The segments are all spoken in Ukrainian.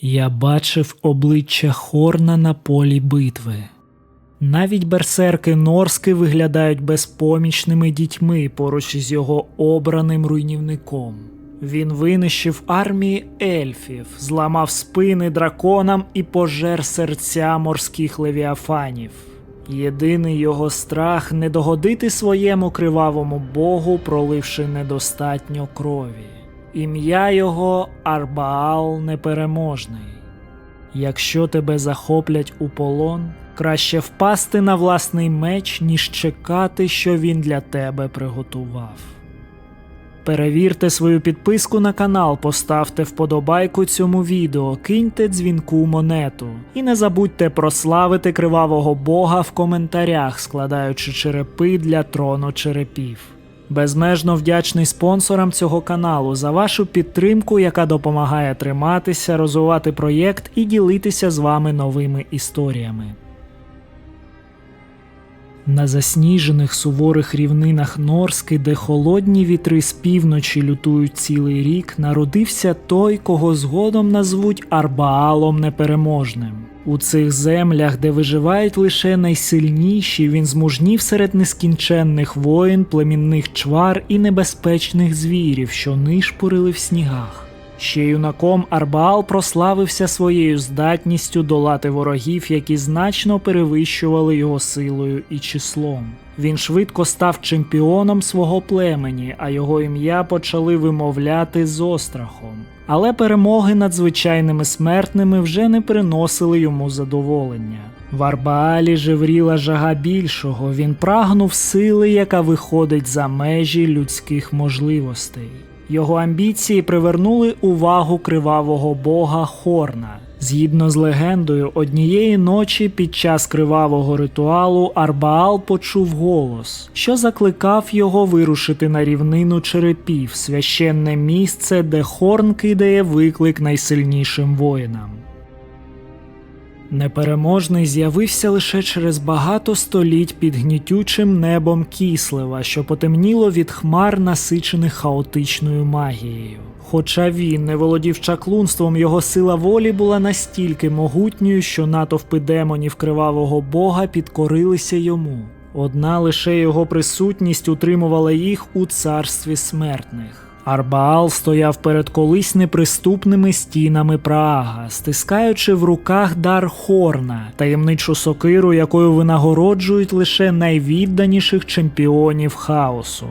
Я бачив обличчя Хорна на полі битви. Навіть берсерки Норски виглядають безпомічними дітьми поруч із його обраним руйнівником. Він винищив армії ельфів, зламав спини драконам і пожер серця морських левіафанів. Єдиний його страх не догодити своєму кривавому богу, проливши недостатньо крові. Ім'я його Арбаал непереможний. Якщо тебе захоплять у полон, краще впасти на власний меч, ніж чекати, що він для тебе приготував. Перевірте свою підписку на канал, поставте вподобайку цьому відео, киньте дзвінку монету. І не забудьте прославити кривавого бога в коментарях, складаючи черепи для трону черепів. Безмежно вдячний спонсорам цього каналу за вашу підтримку, яка допомагає триматися, розвивати проєкт і ділитися з вами новими історіями. На засніжених суворих рівнинах Норски, де холодні вітри з півночі лютують цілий рік, народився той, кого згодом назвуть Арбаалом Непереможним. У цих землях, де виживають лише найсильніші, він змужнів серед нескінченних воїн, племінних чвар і небезпечних звірів, що нишпурили в снігах. Ще юнаком Арбаал прославився своєю здатністю долати ворогів, які значно перевищували його силою і числом. Він швидко став чемпіоном свого племені, а його ім'я почали вимовляти з острахом. Але перемоги над звичайними смертними вже не приносили йому задоволення. В Арбаалі жевріла жага більшого, він прагнув сили, яка виходить за межі людських можливостей. Його амбіції привернули увагу кривавого бога Хорна. Згідно з легендою, однієї ночі під час кривавого ритуалу Арбаал почув голос, що закликав його вирушити на рівнину черепів, священне місце, де Хорн кидає виклик найсильнішим воїнам. Непереможний з'явився лише через багато століть під гнітючим небом Кіслева, що потемніло від хмар, насичених хаотичною магією. Хоча він не володів чаклунством, його сила волі була настільки могутньою, що натовпи демонів кривавого бога підкорилися йому. Одна лише його присутність утримувала їх у царстві смертних. Арбаал стояв перед колись неприступними стінами Праага, стискаючи в руках дар Хорна, таємничу сокиру, якою винагороджують лише найвідданіших чемпіонів хаосу.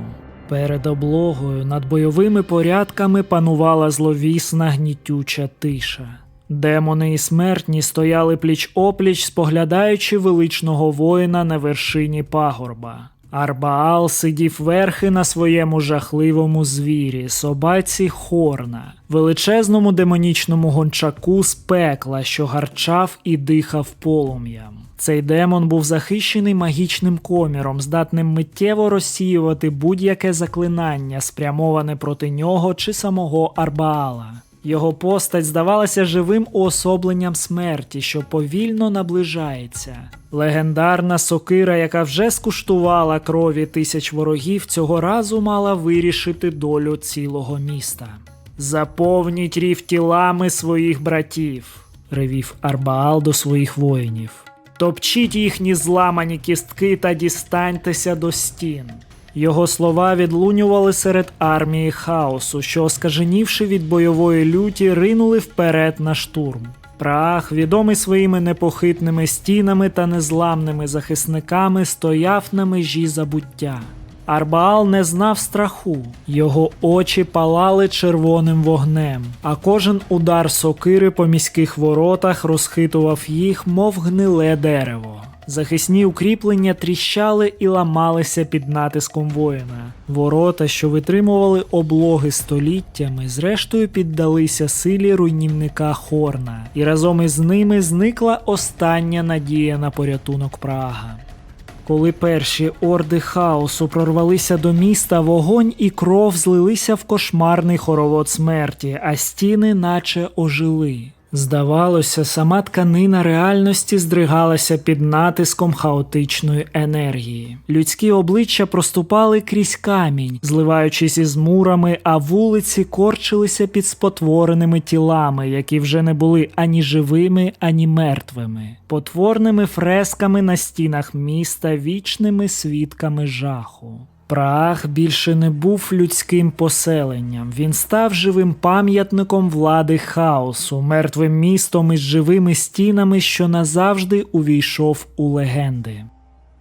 Перед облогою над бойовими порядками панувала зловісна гнітюча тиша. Демони і смертні стояли пліч опліч, споглядаючи величного воїна на вершині пагорба. Арбаал сидів верхи на своєму жахливому звірі, собаці Хорна, величезному демонічному гончаку з пекла, що гарчав і дихав полум'ям. Цей демон був захищений магічним коміром, здатним миттєво розсіювати будь-яке заклинання, спрямоване проти нього чи самого Арбаала. Його постать здавалася живим уособленням смерті, що повільно наближається. Легендарна сокира, яка вже скуштувала крові тисяч ворогів, цього разу мала вирішити долю цілого міста. Заповніть рів тілами своїх братів, ревів Арбаал до своїх воїнів. Топчіть їхні зламані кістки та дістаньтеся до стін. Його слова відлунювали серед армії хаосу, що, оскаженівши від бойової люті, ринули вперед на штурм. Прах, відомий своїми непохитними стінами та незламними захисниками, стояв на межі забуття. Арбаал не знав страху, його очі палали червоним вогнем, а кожен удар сокири по міських воротах розхитував їх, мов гниле дерево. Захисні укріплення тріщали і ламалися під натиском воїна. Ворота, що витримували облоги століттями, зрештою піддалися силі руйнівника Хорна, і разом із ними зникла остання надія на порятунок Прага. Коли перші орди хаосу прорвалися до міста, вогонь і кров злилися в кошмарний хоровод смерті, а стіни наче ожили. Здавалося, сама тканина реальності здригалася під натиском хаотичної енергії. Людські обличчя проступали крізь камінь, зливаючись із мурами, а вулиці корчилися під спотвореними тілами, які вже не були ані живими, ані мертвими, потворними фресками на стінах міста, вічними свідками жаху. Праах більше не був людським поселенням. Він став живим пам'ятником влади хаосу, мертвим містом із живими стінами, що назавжди увійшов у легенди.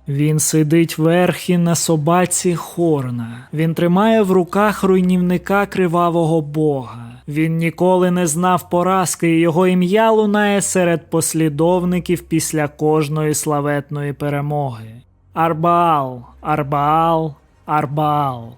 Він сидить верхи на собаці Хорна. Він тримає в руках руйнівника кривавого бога. Він ніколи не знав поразки, і його ім'я лунає серед послідовників після кожної славетної перемоги. Арбаал, Арбаал, Арбаал.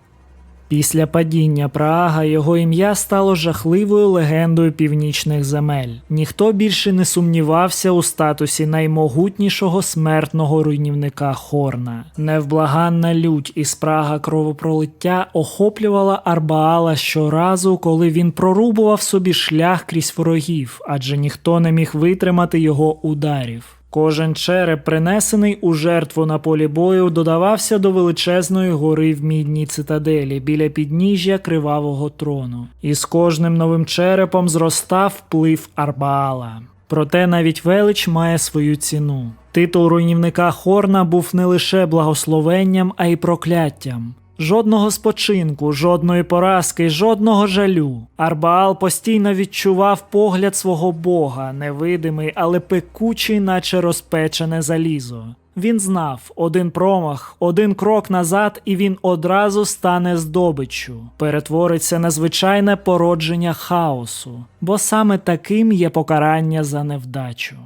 Після падіння Прага його ім'я стало жахливою легендою північних земель. Ніхто більше не сумнівався у статусі наймогутнішого смертного руйнівника Хорна. Невблаганна лють і спрага кровопролиття охоплювала Арбаала щоразу, коли він прорубував собі шлях крізь ворогів, адже ніхто не міг витримати його ударів. Кожен череп, принесений у жертву на полі бою, додавався до величезної гори в мідній цитаделі біля підніжжя кривавого трону, і з кожним новим черепом зростав вплив Арбаала. Проте навіть велич має свою ціну. Титул руйнівника Хорна був не лише благословенням, а й прокляттям. Жодного спочинку, жодної поразки, жодного жалю. Арбаал постійно відчував погляд свого бога, невидимий, але пекучий, наче розпечене залізо. Він знав один промах, один крок назад, і він одразу стане здобиччю, перетвориться на звичайне породження хаосу, бо саме таким є покарання за невдачу.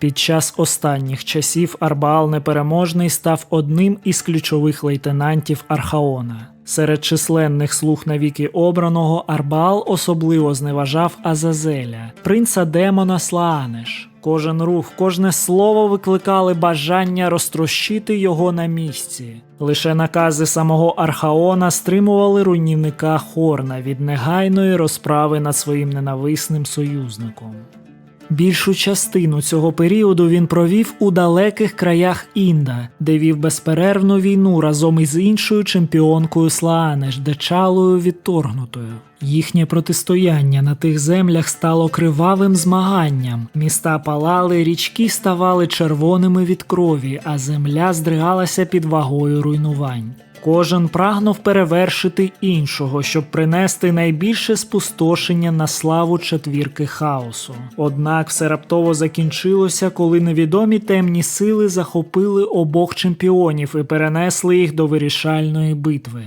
Під час останніх часів Арбаал Непереможний став одним із ключових лейтенантів Архаона. Серед численних слуг навіки обраного Арбаал особливо зневажав Азазеля, принца демона Слаанеш. Кожен рух, кожне слово викликали бажання розтрощити його на місці. Лише накази самого Архаона стримували руйнівника Хорна від негайної розправи над своїм ненависним союзником. Більшу частину цього періоду він провів у далеких краях Інда, де вів безперервну війну разом із іншою чемпіонкою Слаанеш, Дечалою відторгнутою. Їхнє протистояння на тих землях стало кривавим змаганням. Міста палали, річки ставали червоними від крові, а земля здригалася під вагою руйнувань. Кожен прагнув перевершити іншого, щоб принести найбільше спустошення на славу четвірки хаосу. Однак все раптово закінчилося, коли невідомі темні сили захопили обох чемпіонів і перенесли їх до вирішальної битви.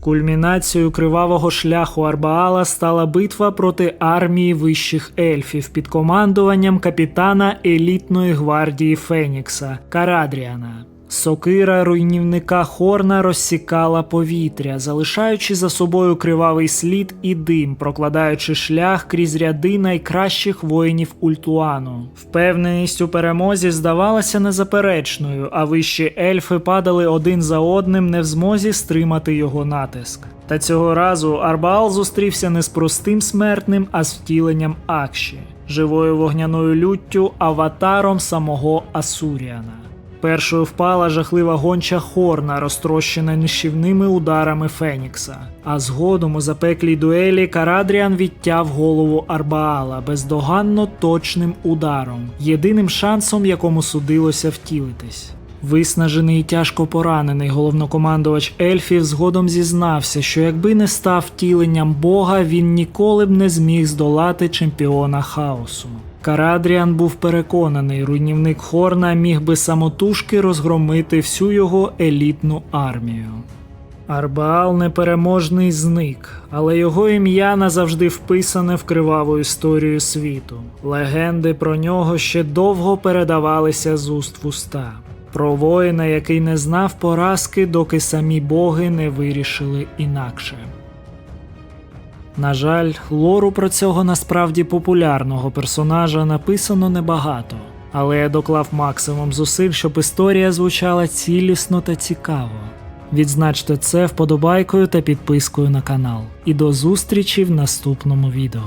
Кульмінацією кривавого шляху Арбаала стала битва проти армії вищих ельфів під командуванням капітана елітної гвардії Фенікса Карадріана. Сокира руйнівника Хорна розсікала повітря, залишаючи за собою кривавий слід і дим, прокладаючи шлях крізь ряди найкращих воїнів Ультуану. Впевненість у перемозі здавалася незаперечною, а вищі ельфи падали один за одним, не в змозі стримати його натиск. Та цього разу Арбаал зустрівся не з простим смертним, а з втіленням Акші, живою вогняною люттю, аватаром самого Асуріана. Першою впала жахлива гонча Хорна, розтрощена нищівними ударами Фенікса. А згодом у запеклій дуелі Карадріан відтяв голову Арбаала бездоганно точним ударом, єдиним шансом, якому судилося втілитись. Виснажений і тяжко поранений головнокомандувач ельфів згодом зізнався, що якби не став втіленням Бога, він ніколи б не зміг здолати чемпіона хаосу. Карадріан був переконаний, руйнівник Хорна міг би самотужки розгромити всю його елітну армію. Арбаал непереможний зник, але його ім'я назавжди вписане в криваву історію світу. Легенди про нього ще довго передавалися з уст в уста. Про воїна, який не знав поразки, доки самі боги не вирішили інакше. На жаль, лору про цього насправді популярного персонажа написано небагато, але я доклав максимум зусиль, щоб історія звучала цілісно та цікаво. Відзначте це вподобайкою та підпискою на канал. І до зустрічі в наступному відео.